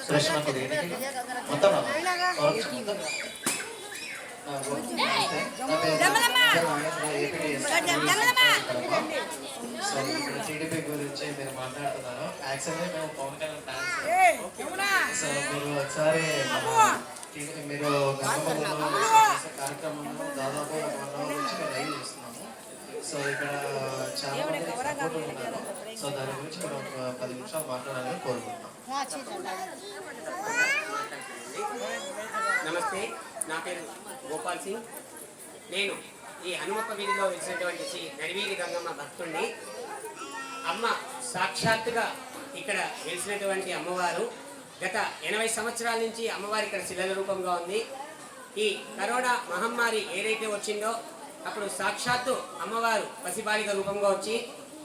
సురేష్ నాకు మొత్తం టీడీపీ గురించి మీరు మాట్లాడుతున్నారు యాక్చువల్లీ మేము పవన్ కళ్యాణ్ సో మీరు ఒకసారి మీరు గంగమ్మలో చేసే కార్యక్రమంలో దాదాపు ఒక వన్ అవర్ నుంచి మేము లైవ్ చేస్తున్నాము సో ఇక్కడ చాలా మంది సపోర్ట్ ఉన్నారు సో దాని గురించి మనం ఒక పది నిమిషాలు మాట్లాడాలని కోరుకుంటున్నాం. నమస్తే నా పేరు గోపాల్ సింగ్. నేను ఈ హనుమప్ప వీధిలో వెలిసినటువంటి శ్రీ నడివీరి గంగమ్మ భక్తుణ్ణి. అమ్మ సాక్షాత్తుగా ఇక్కడ వెలిసినటువంటి అమ్మవారు. గత ఎనభై సంవత్సరాల నుంచి అమ్మవారి ఇక్కడ శిలల రూపంగా ఉంది. ఈ కరోనా మహమ్మారి ఏదైతే వచ్చిందో అప్పుడు సాక్షాత్తు అమ్మవారు పసిబాలిక రూపంగా వచ్చి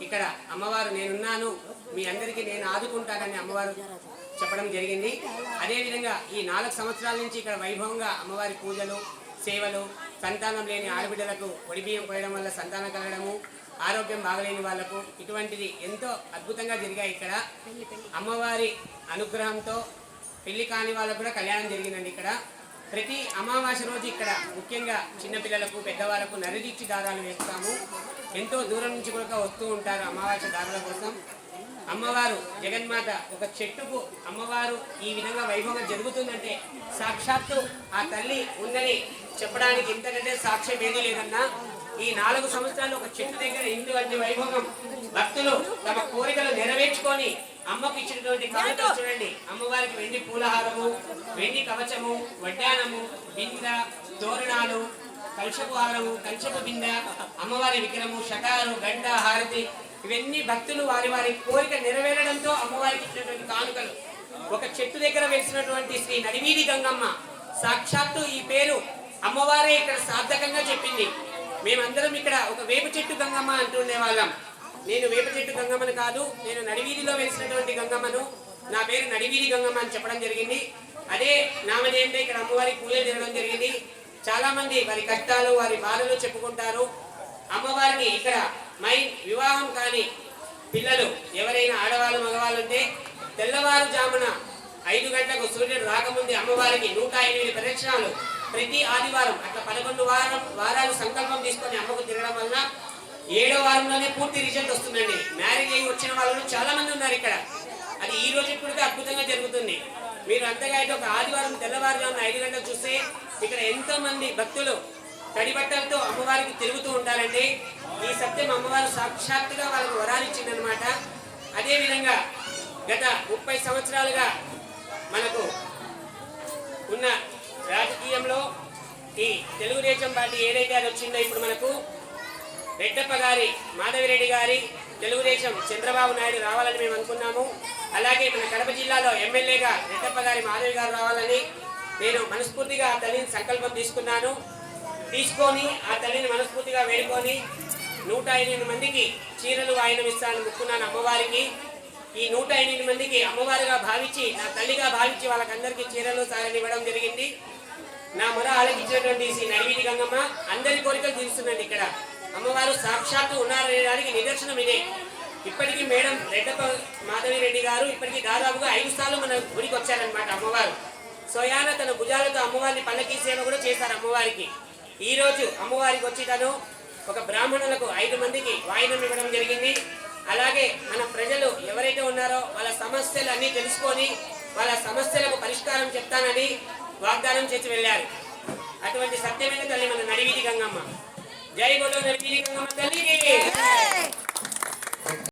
ఇక్కడ అమ్మవారు నేనున్నాను మీ అందరికీ నేను ఆదుకుంటానని అమ్మవారు చెప్పడం జరిగింది. అదేవిధంగా ఈ నాలుగు సంవత్సరాల నుంచి ఇక్కడ వైభవంగా అమ్మవారి పూజలు సేవలు సంతానం లేని ఆడబిడ్డలకు బియ్యం పోయడం వల్ల సంతానం కలగడము ఆరోగ్యం బాగలేని వాళ్ళకు ఇటువంటిది ఎంతో అద్భుతంగా జరిగాయి ఇక్కడ. అమ్మవారి అనుగ్రహంతో పెళ్ళి కాని వాళ్ళకు కూడా కళ్యాణం జరిగిందండి ఇక్కడ. ప్రతి అమావాస్య రోజు ఇక్కడ ముఖ్యంగా చిన్నపిల్లలకు పెద్దవాళ్ళకు నరదీక్షి దారాలు వేస్తాము. ఎంతో దూరం నుంచి కూడా వస్తూ ఉంటారు అమావాస్య దారుల కోసం. అమ్మవారు జగన్మాత ఒక చెట్టుకు అమ్మవారు ఈ విధంగా వైభవంగా జరుగుతుందంటే సాక్షాత్తు ఆ తల్లి ఉందని చెప్పడానికి ఇంతకంటే సాక్ష్యం ఏదీ లేదన్నా ఈ నాలుగు సంవత్సరాలు ఒక చెట్టు దగ్గర ఇందువంటి వైభవం? భక్తులు తమ కోరికలు నెరవేర్చుకొని అమ్మకు ఇచ్చినటువంటి కానుకలు చూడండి. అమ్మవారికి వెండి పూలహారము వెండి కవచము వడ్డానము బింద తోరణాలు కలుషపు హారము కంచపు బింద అమ్మవారి విగ్రహము షటారు గంట హారతి ఇవన్నీ భక్తులు వారి వారి కోరిక నెరవేరడంతో అమ్మవారికి ఇచ్చినటువంటి కానుకలు. ఒక చెట్టు దగ్గర వెలిసినటువంటి శ్రీ నడివీధి గంగమ్మ సాక్షాత్తు ఈ పేరు అమ్మవారే ఇక్కడ సార్థకంగా చెప్పింది. మేమందరం ఇక్కడ ఒక వేప చెట్టు గంగమ్మ అంటుండే వాళ్ళం నేను వేప చెట్టు గంగమ్మను కాదు నేను నడివీధిలో వెలిసినటువంటి గంగమ్మను. నా పేరు నడివీధి గంగమ్మ అని చెప్పడం జరిగింది. అదే నామధేయంతో ఇక్కడ అమ్మవారికి పూజలు జరగడం జరిగింది. చాలా మంది వారి కష్టాలు వారి బాధలు చెప్పుకుంటారు. అమ్మవారికి ఇక్కడ మై వివాహం కాని పిల్లలు ఎవరైనా ఆడవాళ్ళు మగవాళ్ళు ఉంటే తెల్లవారుజామున ఐదు గంటలకు సూర్యుడు రాకముందే అమ్మవారికి నూట ఎనిమిది ప్రదక్షిణాలు ప్రతి ఆదివారం అట్లా పదకొండు వారం వారాలు సంకల్పం తీసుకొని అమ్మకు తిరగడం వలన ఏడో వారంలోనే పూర్తి రిజల్ట్ వస్తుందండి. మ్యారేజ్ అయ్యి వచ్చిన వాళ్ళు చాలా మంది ఉన్నారు ఇక్కడ. అది ఈ రోజు ఇప్పటికే అద్భుతంగా జరుగుతుంది. మీరు అంతగా అయితే ఒక ఆదివారం తెల్లవారుజామున ఐదు గంటలు చూస్తే ఇక్కడ ఎంతో మంది భక్తులు తడిబట్టలతో అమ్మవారికి తిరుగుతూ ఉంటారండి ఈ సత్యం అమ్మవారు సాక్షాత్తుగా వాళ్ళకు వరాలు ఇచ్చిందనమాట అదేవిధంగా గత ముప్పై సంవత్సరాలుగా మనకు ఉన్న రాజకీయంలో ఈ తెలుగుదేశం పార్టీ ఏదైతే అది వచ్చిందో ఇప్పుడు మనకు రెడ్డప్ప గారి మాధవిరెడ్డి గారి తెలుగుదేశం చంద్రబాబు నాయుడు రావాలని మేము అనుకున్నాము. అలాగే మన కడప జిల్లాలో ఎమ్మెల్యేగా రెడ్డప్ప గారి మాధవి గారు రావాలని నేను మనస్ఫూర్తిగా ఆ తల్లిని సంకల్పం తీసుకున్నాను. తీసుకొని ఆ తల్లిని మనస్ఫూర్తిగా వేడుకొని నూట ఎనిమిది మందికి చీరలు వాయినం ఇస్తానని ముక్కున్నాను అమ్మవారికి. ఈ నూట ఎనిమిది మందికి అమ్మవారిగా భావించి నా తల్లిగా భావించి వాళ్ళకందరికీ చీరలు సారని ఇవ్వడం జరిగింది. నా మొర ఆలకించినటువంటి శ్రీ నడివీధి గంగమ్మ అందరి కోరికలు తీరుస్తున్నాను ఇక్కడ. అమ్మవారు సాక్షాత్తు ఉన్నారనేదానికి నిదర్శనం ఇదే. ఇప్పటికీ మేడం రెడ్డప్ప మాధవి రెడ్డి గారు ఇప్పటికీ దాదాపుగా ఐదు సార్లు మన గుడికి వచ్చారనమాట అమ్మవారు. స్వయాన తన భుజాలతో అమ్మవారిని పల్లకీ సేవ కూడా చేశారు అమ్మవారికి. ఈ రోజు అమ్మవారికి వచ్చి తను ఒక బ్రాహ్మణులకు ఐదు మందికి వాయినం ఇవ్వడం జరిగింది. అలాగే మన ప్రజలు ఎవరైతే ఉన్నారో వాళ్ళ సమస్యలు అన్నీ తెలుసుకొని వాళ్ళ సమస్యలకు పరిష్కారం చెప్తానని వాగ్దానం చేసి వెళ్ళారు. అటువంటి సత్యమైన తల్లి మన నడివీధి గంగమ్మ. జై బోలో నడివీధి గంగమ్మ తల్లికి